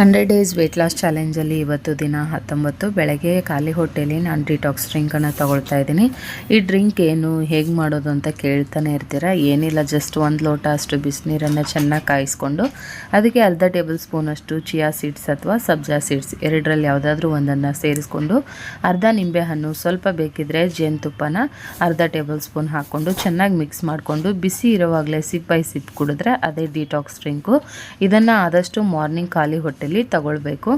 Hundred days weight loss ಚಾಲೆಂಜಲ್ಲಿ ಇವತ್ತು ದಿನ ಹತ್ತೊಂಬತ್ತು, ಬೆಳಗ್ಗೆ ಖಾಲಿ ಹೊಟ್ಟೆಲಿ ನಾನು ಡಿಟಾಕ್ಸ್ ಡ್ರಿಂಕನ್ನು ತಗೊಳ್ತಾ ಇದ್ದೀನಿ. ಈ ಡ್ರಿಂಕ್ ಏನು, ಹೇಗೆ ಮಾಡೋದು ಅಂತ ಕೇಳ್ತಾನೆ ಇರ್ತೀರ? ಏನಿಲ್ಲ ಜಸ್ಟ್ ಒಂದು ಲೋಟ ಅಷ್ಟು ಬಿಸಿನೀರನ್ನು ಚೆನ್ನಾಗಿ ಕಾಯಿಸ್ಕೊಂಡು, ಅದಕ್ಕೆ ಅರ್ಧ ಟೇಬಲ್ ಸ್ಪೂನಷ್ಟು ಚಿಯಾ ಸೀಡ್ಸ್ ಅಥವಾ ಸಬ್ಜಾ ಸೀಡ್ಸ್ ಎರಡರಲ್ಲಿ ಯಾವುದಾದ್ರೂ ಒಂದನ್ನು ಸೇರಿಸ್ಕೊಂಡು, ಅರ್ಧ ನಿಂಬೆಹಣ್ಣು ಸ್ವಲ್ಪ ಬೇಕಿದ್ರೆ ಜೇನುತುಪ್ಪನ ಅರ್ಧ ಟೇಬಲ್ ಸ್ಪೂನ್ ಹಾಕ್ಕೊಂಡು ಚೆನ್ನಾಗಿ ಮಿಕ್ಸ್ ಮಾಡಿಕೊಂಡು, ಬಿಸಿ ಇರುವಾಗಲೇ ಸಿಪ್ ಬೈ ಸಿಪ್ ಕುಡಿದ್ರೆ ಅದೇ ಡಿಟಾಕ್ಸ್ ಡ್ರಿಂಕು ಇದನ್ನು ಆದಷ್ಟು ಮಾರ್ನಿಂಗ್ ಖಾಲಿ ಹೊಟ್ಟೆಲಿ ತಗೊಳ್ಬೇಕು.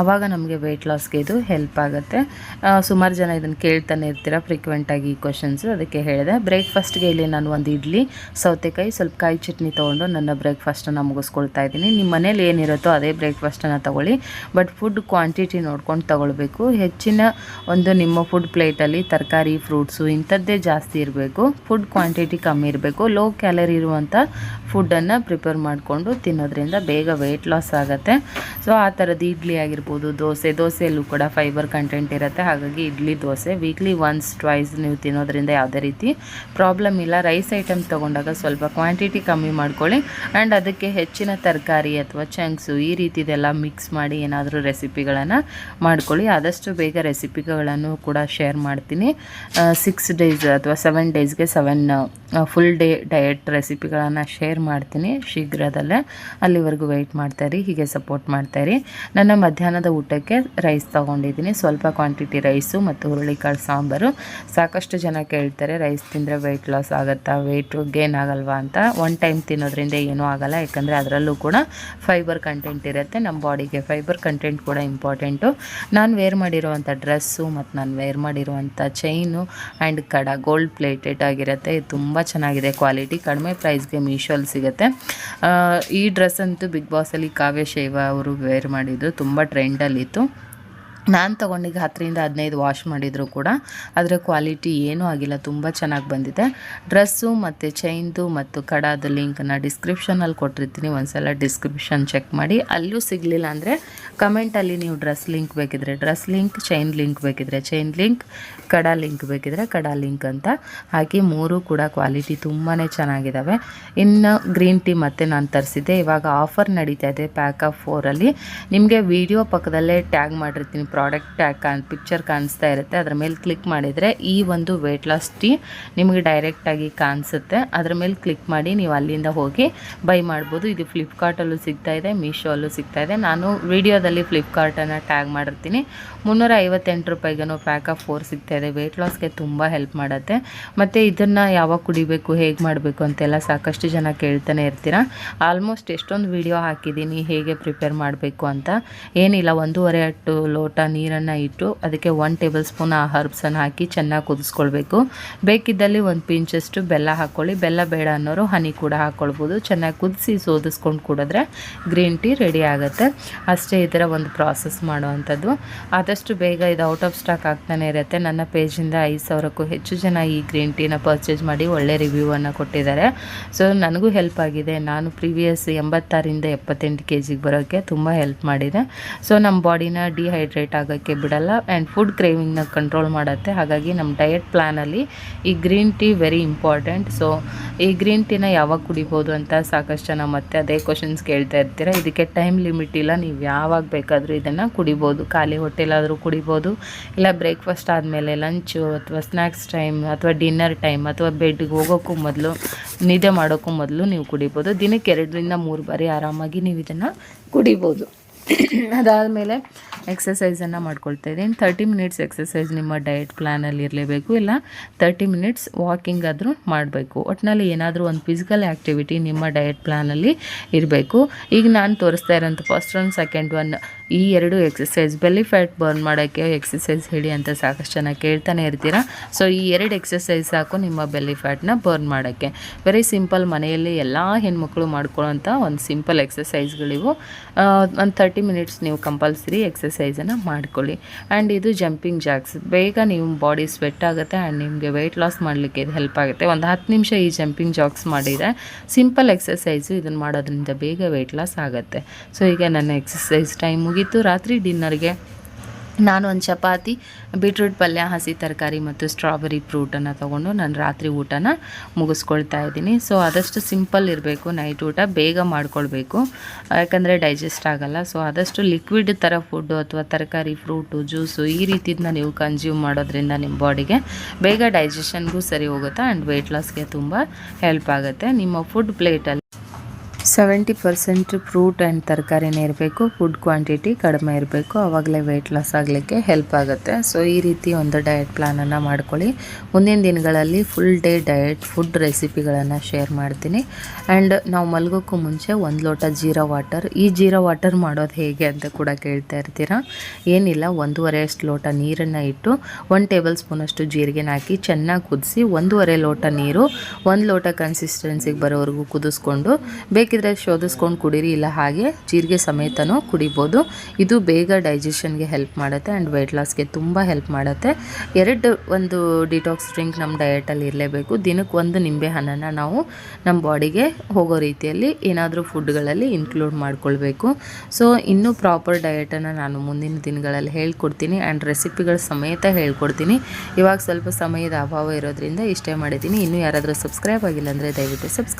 ಆವಾಗ ನಮಗೆ ವೆಯ್ಟ್ ಲಾಸ್ಗೆ ಇದು ಹೆಲ್ಪ್ ಆಗುತ್ತೆ. ಸುಮಾರು ಜನ ಇದನ್ನು ಕೇಳ್ತಾನೆ ಇರ್ತೀರ ಫ್ರೀಕ್ವೆಂಟಾಗಿ ಈ ಕ್ವಶನ್ಸು ಅದಕ್ಕೆ ಹೇಳಿದೆ. ಬ್ರೇಕ್ಫಾಸ್ಟ್ಗೆ ಇಲ್ಲಿ ನಾನು ಒಂದು ಇಡ್ಲಿ, ಸೌತೆಕಾಯಿ, ಸ್ವಲ್ಪ ಕಾಯಿ ಚಟ್ನಿ ತೊಗೊಂಡು ನನ್ನ ಬ್ರೇಕ್ಫಾಸ್ಟನ್ನು ಮುಗಿಸ್ಕೊಳ್ತಾ ಇದ್ದೀನಿ. ನಿಮ್ಮ ಮನೇಲಿ ಏನಿರುತ್ತೋ ಅದೇ ಬ್ರೇಕ್ಫಾಸ್ಟನ್ನು ತಗೊಳ್ಳಿ. ಬಟ್ ಫುಡ್ ಕ್ವಾಂಟಿಟಿ ನೋಡ್ಕೊಂಡು ತೊಗೊಳ್ಬೇಕು. ಹೆಚ್ಚಿನ ಒಂದು ನಿಮ್ಮ ಫುಡ್ ಪ್ಲೇಟಲ್ಲಿ ತರಕಾರಿ ಫ್ರೂಟ್ಸು ಇಂಥದ್ದೇ ಜಾಸ್ತಿ ಇರಬೇಕು. ಫುಡ್ ಕ್ವಾಂಟಿಟಿ ಕಮ್ಮಿ ಇರಬೇಕು. ಲೋ ಕ್ಯಾಲರಿ ಇರುವಂಥ ಫುಡ್ಡನ್ನು ಪ್ರಿಪೇರ್ ಮಾಡಿಕೊಂಡು ತಿನ್ನೋದ್ರಿಂದ ಬೇಗ ವೆಯ್ಟ್ ಲಾಸ್ ಆಗುತ್ತೆ. ಸೊ ಆ ಥರದ್ದು ಇಡ್ಲಿ ಆಗಿರ್ಬೋದು, ದೋಸೆ. ದೋಸೆಯಲ್ಲೂ ಕೂಡ ಫೈಬರ್ ಕಂಟೆಂಟ್ ಇರುತ್ತೆ. ಹಾಗಾಗಿ idli, dosa weekly once twice ನೀವು ತಿನ್ನೋದ್ರಿಂದ ಯಾವುದೇ ರೀತಿ ಪ್ರಾಬ್ಲಮ್ ಇಲ್ಲ. ರೈಸ್ ಐಟಮ್ ತೊಗೊಂಡಾಗ ಸ್ವಲ್ಪ ಕ್ವಾಂಟಿಟಿ ಕಮ್ಮಿ ಮಾಡ್ಕೊಳ್ಳಿ. ಆ್ಯಂಡ್ ಅದಕ್ಕೆ ಹೆಚ್ಚಿನ ತರಕಾರಿ ಅಥವಾ ಚಂಕ್ಸು ಈ ರೀತಿದೆಲ್ಲ ಮಿಕ್ಸ್ ಮಾಡಿ ಏನಾದರೂ ರೆಸಿಪಿಗಳನ್ನು ಮಾಡ್ಕೊಳ್ಳಿ. ಆದಷ್ಟು ಬೇಗ ರೆಸಿಪಿಗಳನ್ನು ಕೂಡ ಶೇರ್ ಮಾಡ್ತೀನಿ. ಸಿಕ್ಸ್ ಡೇಸ್ ಅಥವಾ ಸೆವೆನ್ ಡೇಸ್ಗೆ ಸೆವೆನ್ ಫುಲ್ ಡೇ ಡಯಟ್ ರೆಸಿಪಿಗಳನ್ನು ಶೇರ್ ಮಾಡ್ತೀನಿ ಶೀಘ್ರದಲ್ಲೇ. ಅಲ್ಲಿವರೆಗೂ ವೆಯ್ಟ್ ಮಾಡ್ತಾಯಿರಿ ಹೀಗೆ ಸಪೋರ್ಟ್ ಮಾಡ್ತಾಯಿರಿ ನನ್ನ ಮಧ್ಯಾಹ್ನದ ಊಟಕ್ಕೆ ರೈಸ್ ತೊಗೊಂಡಿದ್ದೀನಿ. ಸ್ವಲ್ಪ ಕ್ವಾಂಟಿಟಿ ರೈಸು ಮತ್ತು ಹುರುಳಿಕಾಳು ಸಾಂಬಾರು. ಸಾಕಷ್ಟು ಜನ ಕೇಳ್ತಾರೆ ರೈಸ್ ತಿಂದರೆ ವೆಯ್ಟ್ ಲಾಸ್ ಆಗುತ್ತಾ? ವೆಯ್ಟ್ ಗೇನ್ ಆಗಲ್ವಾ ಅಂತ? ಒನ್ ಟೈಮ್ ತಿನ್ನೋದ್ರಿಂದ ಏನೂ ಆಗಲ್ಲ. ಯಾಕಂದರೆ ಅದರಲ್ಲೂ ಕೂಡ ಫೈಬರ್ ಕಂಟೆಂಟ್ ಇರುತ್ತೆ. ನಮ್ಮ ಬಾಡಿಗೆ ಫೈಬರ್ ಕಂಟೆಂಟ್ ಕೂಡ ಇಂಪಾರ್ಟೆಂಟು ನಾನು ವೇರ್ ಮಾಡಿರುವಂಥ ಡ್ರೆಸ್ಸು ಮತ್ತು ನಾನು ವೇರ್ ಮಾಡಿರುವಂಥ chain and kada gold plated ಆಗಿರುತ್ತೆ. ಇದು ತುಂಬ ಚೆನ್ನಾಗಿದೆ ಕ್ವಾಲಿಟಿ ಕಡಿಮೆ ಪ್ರೈಸ್ಗೆ ಮೀಶೋಲ್ಲಿ ಸಿಗುತ್ತೆ. ಈ ಡ್ರೆಸ್ ಅಂತೂ ಬಿಗ್ ಬಾಸಲ್ಲಿ ಕಾವ್ಯ ಶೈವ ಅವರು ವೇರ್ ಮಾಡಿದ್ದು ತುಂಬ ಟ್ರೆಂಡಲ್ಲಿತ್ತು ನಾನು ತೊಗೊಂಡಿದ್ದ ಹತ್ತರಿಂದ ಹದಿನೈದು ವಾಶ್ ಮಾಡಿದರೂ ಕೂಡ ಅದರ ಕ್ವಾಲಿಟಿ ಏನೂ ಆಗಿಲ್ಲ, ತುಂಬ ಚೆನ್ನಾಗಿ ಬಂದಿದೆ. ಡ್ರೆಸ್ಸು ಮತ್ತು ಚೈನ್ದು ಮತ್ತು ಕಡಾದ ಲಿಂಕನ್ನು ಡಿಸ್ಕ್ರಿಪ್ಷನಲ್ಲಿ ಕೊಟ್ಟಿರ್ತೀನಿ, ಒಂದ್ಸಲ ಡಿಸ್ಕ್ರಿಪ್ಷನ್ ಚೆಕ್ ಮಾಡಿ. ಅಲ್ಲೂ ಸಿಗಲಿಲ್ಲ ಅಂದರೆ ಕಮೆಂಟಲ್ಲಿ ನೀವು ಡ್ರೆಸ್ ಲಿಂಕ್ ಬೇಕಿದ್ರೆ ಡ್ರೆಸ್ ಲಿಂಕ್ ಚೈನ್ ಲಿಂಕ್ ಬೇಕಿದ್ರೆ ಚೈನ್ ಲಿಂಕ್ ಕಡಾ ಲಿಂಕ್ ಬೇಕಿದ್ರೆ ಕಡಾ ಲಿಂಕ್ ಅಂತ ಹಾಕಿ ಮೂರು ಕೂಡ ಕ್ವಾಲಿಟಿ ತುಂಬಾ ಚೆನ್ನಾಗಿದ್ದಾವೆ ಇನ್ನು ಗ್ರೀನ್ ಟೀ ಮತ್ತೆ ನಾನು ತರಿಸಿದ್ದೆ. ಇವಾಗ ಆಫರ್ ನಡೀತಾ ಇದೆ ಪ್ಯಾಕ್ ಆಫ್ ಫೋರಲ್ಲಿ ನಿಮಗೆ ವಿಡಿಯೋ ಪಕ್ಕದಲ್ಲೇ ಟ್ಯಾಗ್ ಮಾಡಿರ್ತೀನಿ ಪ್ರಾಡಕ್ಟ್ ಕಾಣ್ ಪಿಕ್ಚರ್ ಕಾಣಿಸ್ತಾ ಇರುತ್ತೆ. ಅದ್ರ ಮೇಲೆ ಕ್ಲಿಕ್ ಮಾಡಿದರೆ ಈ ಒಂದು ವೆಯ್ಟ್ ಲಾಸ್ ಟೀ ನಿಮಗೆ ಡೈರೆಕ್ಟಾಗಿ ಕಾಣಿಸುತ್ತೆ. ಅದ್ರ ಮೇಲೆ ಕ್ಲಿಕ್ ಮಾಡಿ ನೀವು ಅಲ್ಲಿಂದ ಹೋಗಿ ಬೈ ಮಾಡ್ಬೋದು. ಇದು ಫ್ಲಿಪ್ಕಾರ್ಟಲ್ಲೂ ಸಿಗ್ತಾ ಇದೆ ಮೀಶೋಲ್ಲೂ ಸಿಗ್ತಾ ಇದೆ. ನಾನು ವಿಡಿಯೋದಲ್ಲಿ ಫ್ಲಿಪ್ಕಾರ್ಟನ್ನು ಟ್ಯಾಗ್ ಮಾಡಿರ್ತೀನಿ. ಮುನ್ನೂರ ಐವತ್ತೆಂಟು ರೂಪಾಯಿಗೂ ಪ್ಯಾಕ್ ಆಫ್ ಫೋರ್ ಸಿಗ್ತಾ ಇದೆ. ವೆಯ್ಟ್ ಲಾಸ್ಗೆ ತುಂಬ ಹೆಲ್ಪ್ ಮಾಡುತ್ತೆ. ಮತ್ತು ಇದನ್ನು ಯಾವಾಗ ಕುಡಿಬೇಕು, ಹೇಗೆ ಮಾಡಬೇಕು ಅಂತೆಲ್ಲ ಸಾಕಷ್ಟು ಜನ ಕೇಳ್ತಾನೆ ಇರ್ತೀರಾ. ಆಲ್ಮೋಸ್ಟ್ ಎಷ್ಟೊಂದು ವಿಡಿಯೋ ಹಾಕಿದ್ದೀನಿ, ಹೇಗೆ ಪ್ರಿಪೇರ್ ಮಾಡಬೇಕು ಅಂತ. ಏನಿಲ್ಲ, ಒಂದೂವರೆ ಅಟ್ಟು ಲೋಟ ನೀರನ್ನು ಇಟ್ಟು ಅದಕ್ಕೆ ಒನ್ ಟೇಬಲ್ ಸ್ಪೂನ್ ಆ ಹರ್ಬ್ಸನ್ನು ಹಾಕಿ ಚೆನ್ನಾಗಿ ಕುದಿಸ್ಕೊಳ್ಬೇಕು. ಬೇಕಿದ್ದಲ್ಲಿ ಒಂದು ಪಿಂಚಷ್ಟು ಬೆಲ್ಲ ಹಾಕ್ಕೊಳ್ಳಿ ಬೆಲ್ಲ ಬೇಡ ಅನ್ನೋರು ಹನಿ ಕೂಡ ಹಾಕ್ಕೊಳ್ಬೋದು ಚೆನ್ನಾಗಿ ಕುದಿಸಿ ಸೋದಿಸ್ಕೊಂಡು ಕುಡಿದ್ರೆ ಗ್ರೀನ್ ಟೀ ರೆಡಿ ಆಗುತ್ತೆ. ಅಷ್ಟೇ ಈ ಥರ ಒಂದು ಪ್ರಾಸೆಸ್ ಮಾಡುವಂಥದ್ದು. ಆದಷ್ಟು ಬೇಗ ಇದು ಔಟ್ ಆಫ್ ಸ್ಟಾಕ್ ಆಗ್ತಾನೆ ಇರುತ್ತೆ. ನನ್ನ ಪೇಜಿಂದ ಐದು ಸಾವಿರಕ್ಕೂ ಹೆಚ್ಚು ಜನ ಈ ಗ್ರೀನ್ ಟೀನ ಪರ್ಚೇಸ್ ಮಾಡಿ ಒಳ್ಳೆ ರಿವ್ಯೂವನ್ನು ಕೊಟ್ಟಿದ್ದಾರೆ. ಸೊ ನನಗೂ ಹೆಲ್ಪ್ ಆಗಿದೆ. ನಾನು ಪ್ರೀವಿಯಸ್ ಎಂಬತ್ತಾರಿಂದ ಎಪ್ಪತ್ತೆಂಟು ಕೆ ಜಿಗೆ ಬರೋಕ್ಕೆ ತುಂಬ ಹೆಲ್ಪ್ ಮಾಡಿದೆ. ಸೊ ನಮ್ಮ ಬಾಡಿನ ಡಿಹೈಡ್ರೇಟ್ ಆಗೋಕ್ಕೆ ಬಿಡಲ್ಲ ಆ್ಯಂಡ್ ಫುಡ್ ಕ್ರೇವಿಂಗ್ನ ಕಂಟ್ರೋಲ್ ಮಾಡುತ್ತೆ. ಹಾಗಾಗಿ ನಮ್ಮ ಡಯಟ್ ಪ್ಲ್ಯಾನಲ್ಲಿ ಈ green tea very important so ಈ ಗ್ರೀನ್ ಟೀನ ಯಾವಾಗ ಕುಡಿಬೋದು ಅಂತ ಸಾಕಷ್ಟು ಜನ ಮತ್ತೆ ಅದೇ ಕ್ವಶನ್ಸ್ ಕೇಳ್ತಾ ಇರ್ತೀರ. ಇದಕ್ಕೆ ಟೈಮ್ ಲಿಮಿಟ್ ಇಲ್ಲ. ನೀವು ಯಾವಾಗ ಬೇಕಾದರೂ ಇದನ್ನು ಕುಡಿಬೋದು. ಖಾಲಿ ಹೊಟ್ಟೆಲಾದರೂ ಕುಡಿಬೋದು. ಇಲ್ಲ ಬ್ರೇಕ್ಫಾಸ್ಟ್ ಆದಮೇಲೆ ಲಂಚು ಅಥವಾ ಸ್ನ್ಯಾಕ್ಸ್ ಟೈಮ್ ಅಥವಾ ಡಿನ್ನರ್ ಟೈಮ್ ಅಥವಾ ಬೆಡ್ಗೆ ಹೋಗೋಕ್ಕೂ ಮೊದಲು, ನಿದ್ದೆ ಮಾಡೋಕ್ಕೂ ಮೊದಲು ನೀವು ಕುಡಿಬೋದು. ದಿನಕ್ಕೆ ಎರಡರಿಂದ ಮೂರು ಬಾರಿ ಆರಾಮಾಗಿ ನೀವು ಇದನ್ನು ಕುಡಿಬೋದು. ಅದಾದಮೇಲೆ ಎಕ್ಸಸೈಸನ್ನು ಮಾಡ್ಕೊಳ್ತಾ ಇದ್ದೀನಿ. ತರ್ಟಿ ಮಿನಿಟ್ಸ್ ಎಕ್ಸಸೈಸ್ ನಿಮ್ಮ ಡಯಟ್ ಪ್ಲ್ಯಾನಲ್ಲಿ ಇರಲೇಬೇಕು. ಇಲ್ಲ ತರ್ಟಿ ಮಿನಿಟ್ಸ್ ವಾಕಿಂಗ್ ಆದರೂ ಮಾಡಬೇಕು. ಒಟ್ಟಿನಲ್ಲಿ ಏನಾದರೂ ಒಂದು ಫಿಸಿಕಲ್ ಆ್ಯಕ್ಟಿವಿಟಿ ನಿಮ್ಮ ಡಯಟ್ ಪ್ಲ್ಯಾನಲ್ಲಿ ಇರಬೇಕು. ಈಗ ನಾನು ತೋರಿಸ್ತಾ ಇರೋಂಥ ಫಸ್ಟ್ ಒನ್ ಸೆಕೆಂಡ್ ಒನ್ ಈ ಎರಡು ಎಕ್ಸಸೈಸ್ ಬೆಲ್ಲಿ ಫ್ಯಾಟ್ ಬರ್ನ್ ಮಾಡೋಕ್ಕೆ ಎಕ್ಸಸೈಸ್ ಹೇಳಿ ಅಂತ ಸಾಕಷ್ಟು ಜನ ಕೇಳ್ತಾನೆ ಇರ್ತೀರ? ಸೊ ಈ ಎರಡು ಎಕ್ಸಸೈಸ್ ಸಾಕು ನಿಮ್ಮ ಬೆಲ್ಲಿ ಫ್ಯಾಟ್ನ ಬರ್ನ್ ಮಾಡೋಕ್ಕೆ. ವೆರಿ ಸಿಂಪಲ್ ಮನೆಯಲ್ಲಿ ಎಲ್ಲ ಹೆಣ್ಮಕ್ಳು ಮಾಡ್ಕೊಳ್ಳೋಂಥ ಒಂದು ಸಿಂಪಲ್ ಎಕ್ಸಸೈಸ್ಗಳಿವು ಒಂದು ತರ್ಟಿ ಮಿನಿಟ್ಸ್ ನೀವು ಕಂಪಲ್ಸರಿ ಎಕ್ಸಸೈಸನ್ನು ಮಾಡ್ಕೊಳ್ಳಿ. ಆ್ಯಂಡ್ ಇದು ಜಂಪಿಂಗ್ ಜಾಕ್ಸ್ ಬೇಗ ನಿಮ್ಮ ಬಾಡಿ ಸ್ವೆಟ್ ಆಗುತ್ತೆ ಆ್ಯಂಡ್ ನಿಮಗೆ ವೆಯ್ಟ್ ಲಾಸ್ ಮಾಡಲಿಕ್ಕೆ ಇದು ಹೆಲ್ಪ್ ಆಗುತ್ತೆ. ಒಂದು ಹತ್ತು ನಿಮಿಷ ಈ ಜಂಪಿಂಗ್ ಜಾಕ್ಸ್ ಮಾಡಿದರೆ ಸಿಂಪಲ್ ಎಕ್ಸಸೈಸು ಇದನ್ನು ಮಾಡೋದ್ರಿಂದ ಬೇಗ ವೆಯ್ಟ್ ಲಾಸ್ ಆಗುತ್ತೆ. ಸೊ ಈಗ ನನ್ನ ಎಕ್ಸಸೈಸ್ ಟೈಮ್ ಮುಗೀತು. ರಾತ್ರಿ ಡಿನ್ನರ್ಗೆ ನಾನು ಒಂದು ಚಪಾತಿ ಬೀಟ್ರೂಟ್ ಪಲ್ಯ, ಹಸಿ ತರಕಾರಿ ಮತ್ತು ಸ್ಟ್ರಾಬೆರಿ ಫ್ರೂಟನ್ನು ತೊಗೊಂಡು ನಾನು ರಾತ್ರಿ ಊಟನ ಮುಗಿಸ್ಕೊಳ್ತಾ ಇದ್ದೀನಿ. ಸೊ ಆದಷ್ಟು ಸಿಂಪಲ್ ಇರಬೇಕು ನೈಟ್ ಊಟ, ಬೇಗ ಮಾಡ್ಕೊಳ್ಬೇಕು. ಯಾಕಂದರೆ ಡೈಜೆಸ್ಟ್ ಆಗೋಲ್ಲ. ಸೊ ಆದಷ್ಟು ಲಿಕ್ವಿಡ್ ಥರ ಫುಡ್ಡು ಅಥವಾ ತರಕಾರಿ ಫ್ರೂಟು ಜ್ಯೂಸು ಈ ರೀತಿದನ್ನ ನೀವು ಕನ್ಸ್ಯೂಮ್ ಮಾಡೋದ್ರಿಂದ ನಿಮ್ಮ ಬಾಡಿಗೆ ಬೇಗ ಡೈಜೆಷನ್ಗೂ ಸರಿ ಹೋಗುತ್ತೆ ಆ್ಯಂಡ್ ವೆಯ್ಟ್ ಲಾಸ್ಗೆ ತುಂಬ ಹೆಲ್ಪ್ ಆಗುತ್ತೆ. ನಿಮ್ಮ ಫುಡ್ ಪ್ಲೇಟಲ್ಲಿ ಸೆವೆಂಟಿ ಪರ್ಸೆಂಟ್ ಫ್ರೂಟ್ ಆ್ಯಂಡ್ ತರಕಾರಿನೇ ಇರಬೇಕು ಫುಡ್ ಕ್ವಾಂಟಿಟಿ ಕಡಿಮೆ ಇರಬೇಕು. ಆವಾಗಲೇ ವೆಯ್ಟ್ ಲಾಸ್ ಆಗಲಿಕ್ಕೆ ಹೆಲ್ಪ್ ಆಗುತ್ತೆ. ಸೊ ಈ ರೀತಿ ಒಂದು ಡಯಟ್ ಪ್ಲ್ಯಾನನ್ನು ಮಾಡ್ಕೊಳ್ಳಿ. ಮುಂದಿನ ದಿನಗಳಲ್ಲಿ ಫುಲ್ ಡೇ ಡಯಟ್ ಫುಡ್ ರೆಸಿಪಿಗಳನ್ನು ಶೇರ್ ಮಾಡ್ತೀನಿ. ಆ್ಯಂಡ್ ನಾವು ಮಲಗೋಕ್ಕೂ ಮುಂಚೆ ಒಂದು ಲೋಟ ಜೀರಾ ವಾಟರ್ ಈ ಜೀರಾ ವಾಟರ್ ಮಾಡೋದು ಹೇಗೆ ಅಂತ ಕೂಡ ಕೇಳ್ತಾ ಇರ್ತೀರಾ? ಏನಿಲ್ಲ, ಒಂದೂವರೆ ಅಷ್ಟು ಲೋಟ ನೀರನ್ನು ಇಟ್ಟು ಒಂದು ಟೇಬಲ್ ಸ್ಪೂನಷ್ಟು ಜೀರಿಗೆನ ಹಾಕಿ ಚೆನ್ನಾಗಿ ಕುದಿಸಿ ಒಂದೂವರೆ ಲೋಟ ನೀರು, ಒಂದು ಲೋಟ ಕನ್ಸಿಸ್ಟೆನ್ಸಿಗೆ ಬರೋವರೆಗೂ ಕುದಿಸ್ಕೊಂಡು ಬೇಕಿದ್ರೆ ಶೋಧಿಸ್ಕೊಂಡು ಕುಡೀರಿ, ಇಲ್ಲ ಹಾಗೆ ಜೀರಿಗೆ ಸಮೇತನೂ ಕುಡಿಬೋದು. ಇದು ಬೇಗ ಡೈಜೆಷನ್ಗೆ ಹೆಲ್ಪ್ ಮಾಡುತ್ತೆ ಆ್ಯಂಡ್ ವೆಯ್ಟ್ ಲಾಸ್ಗೆ ತುಂಬ ಹೆಲ್ಪ್ ಮಾಡುತ್ತೆ. ಎರಡು ಒಂದು ಡಿಟಾಕ್ಸ್ ಡ್ರಿಂಕ್ ನಮ್ಮ ಡಯಟಲ್ಲಿ ಇರಲೇಬೇಕು. ದಿನಕ್ಕೆ ಒಂದು ನಿಂಬೆ ಹಣ್ಣನ್ನು ನಾವು ನಮ್ಮ ಬಾಡಿಗೆ ಹೋಗೋ ರೀತಿಯಲ್ಲಿ ಏನಾದರೂ ಫುಡ್ಗಳಲ್ಲಿ ಇನ್ಕ್ಲೂಡ್ ಮಾಡ್ಕೊಳ್ಬೇಕು. ಸೊ ಇನ್ನೂ ಪ್ರಾಪರ್ ಡಯಟನ್ನು ನಾನು ಮುಂದಿನ ದಿನಗಳಲ್ಲಿ ಹೇಳ್ಕೊಡ್ತೀನಿ ಆ್ಯಂಡ್ ರೆಸಿಪಿಗಳ ಸಮೇತ ಹೇಳ್ಕೊಡ್ತೀನಿ. ಇವಾಗ ಸ್ವಲ್ಪ ಸಮಯದ ಅಭಾವ ಇರೋದ್ರಿಂದ ಇಷ್ಟೇ ಮಾಡಿದ್ದೀನಿ. ಇನ್ನೂ ಯಾರಾದರೂ ಸಬ್ಸ್ಕ್ರೈಬ್ ಆಗಿಲ್ಲ ಅಂದರೆ ದಯವಿಟ್ಟು ಸಬ್ಸ್ಕ್ರೈಬ್